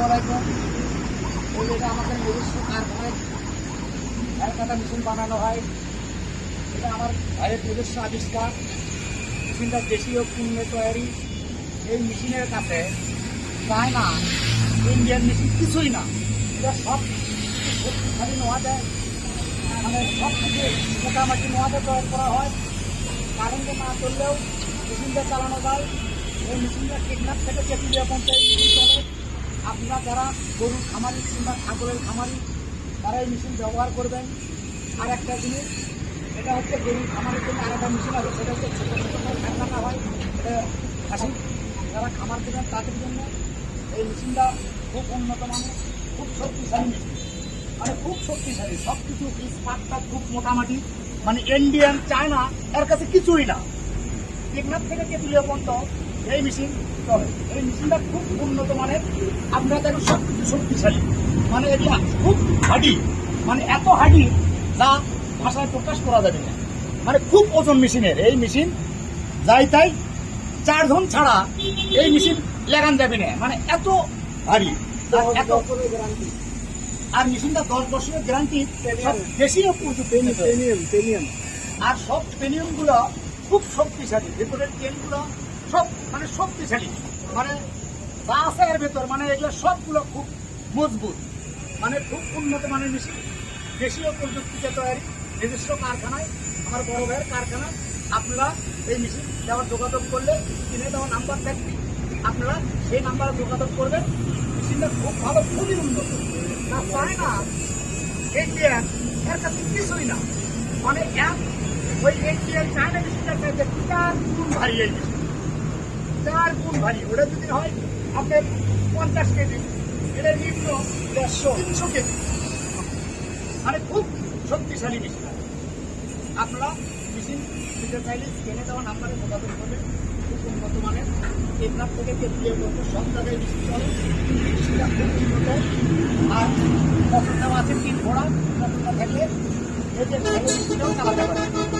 ওই এটা আমাদের নিজস্ব কারখানায় একটা মেশিন বানানো হয়। এটা আমার ভাইয়ের নিজস্ব আবিষ্কার। মেশিনটা দেশীয় পুণ্যে তৈরি। এই মেশিনের কাছে চায় না। ইন্ডিয়ান মেশিন কিছুই না। এটা সব শক্তিশালী নোয়া দেয় মানে সব থেকে মোটামুটি নোয়াতে তৈরি করা হয়। কারেন্টে না চললেও মেশিনটা চালানো যায়। এই মেশিনটা টেকনাফ থেকে চেপুলিয়া পর্যন্ত এই মেশিন চলে আপনারা যারা গরুর খামারি কিংবা ছাগলের খামারি তারা এই মেশিন ব্যবহার করবেন। আর একটা জিনিস, এটা হচ্ছে গরুর খামারের জন্য আলাদা মেশিন আছে, সেটা হচ্ছে ছোটো ছোটো ঠান্ডা হয়। এটা আসি যারা খামার দেবেন তাদের জন্য এই মেশিনটা খুব উন্নত মানের, খুব শক্তিশালী মেশিন মানে খুব শক্তিশালী সব কিছু স্পার্কটা খুব মোটামুটি। মানে ইন্ডিয়ান চায়না এর কাছে কিছুই না। টেকনাফ থেকে কেতুলিয়া পর্যন্ত এই মেশিন চলে। এই মেশিনটা খুব উন্নত মানের আপনারা দেখেন সব কিছু শক্তিশালী। মানে এটা খুব হাডি মানে এত হাডি যা ভাষায় প্রকাশ করা যাবে না। মানে খুব ওজন মেশিনের এই মেশিন যাই তাই চারজন ছাড়া এই মেশিন লাগান যাবে না। মানে এত ভারী আর এত আর মেশিনটা দশ বছরের গ্যারান্টি বেশি আর সব পেনিয়ামগুলো খুব শক্তিশালী। ভেতরের তেলগুলো সব মানে শক্তিশালী। মানে এর ভেতর মানে এগুলো সবগুলো খুব মজবুত। মানে খুব উন্নত মানের মেশিন। দেশীয় প্রযুক্তিতে তৈরি, নিজস্ব কারখানায়, আমার বড় ভাইয়ের কারখানা আপনারা এই মেশিন দেওয়ার যোগাযোগ করলে কিনে দেওয়া নাম্বার থাকবে আপনারা সেই নাম্বারে যোগাযোগ করবেন। মেশিনটা খুব ভালো, খুবই উন্নত। না, চায় না ইন্ডিয়ান এর কাছে কিছুই না। মানে এক, ওই ইন্ডিয়ান চায়না মেশিনটার চাইতে চার গুণ ভারী এই মেশিন। চার গুণ ভারী ওটা যদি হয়, আপনার পঞ্চাশ কেজি। এটা নিম্ন দেড়শো, তিনশো কেজি। মানে খুব শক্তিশালী মেশিন আপনারা মেশিন নিতে চাইলে স্ক্যানে দেওয়া নাম্বারে যোগাযোগ করবেন। খুব থেকে সব আর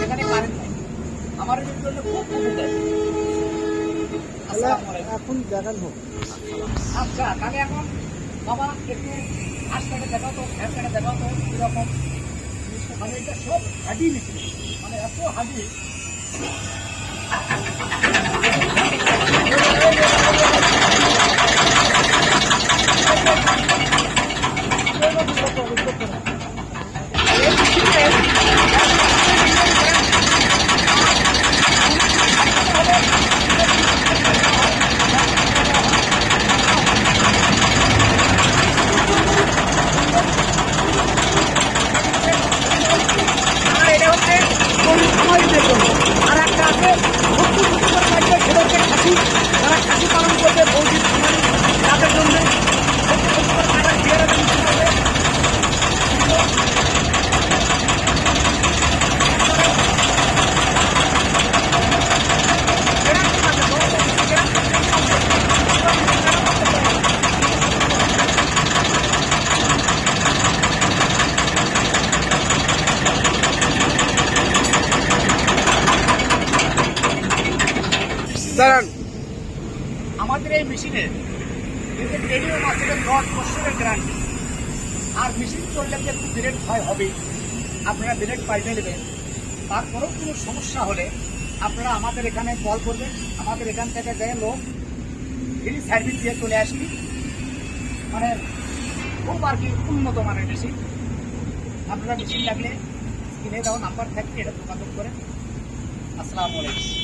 এখানে আমার জন্য খুব। এখন দেখান হোক। আচ্ছা তাহলে এখন বাবা একটু হাসটাকে দেখাও তো কাটে দেখাও তো এরকম মানে এটা সব হাডি নিচ্ছে মানে এত হাডি আর এটা হচ্ছে গরুর খামারিদের জন্য আর একটা আছে সত্তর বছর থাকবে সেটা হচ্ছে খাসি যারা খাসি পালন করবে বৌদির খামারি তাদের জন্য সত্তর বছর টাকা দিয়ে রাখবেন দাঁড়ান। আমাদের এই মেশিনে গ্যারান্টি আর মেশিন চললে যে একটু ব্রেক ভয় হবে আপনারা ব্রেক পাল্টে নেবেন। তারপরেও কোনো সমস্যা হলে আপনারা আমাদের এখানে কল করবেন। আমাদের এখান থেকে দেয় লোক ফ্রি সার্ভিস দিয়ে চলে আসবি মানে খুব আর কি উন্নত মানের মেশিন। আপনারা মেশিন লাগলে কিনে দেওয়া নাম্বার থাকবে এটা যোগাযোগ করেন। আসসালামু আলাইকুম।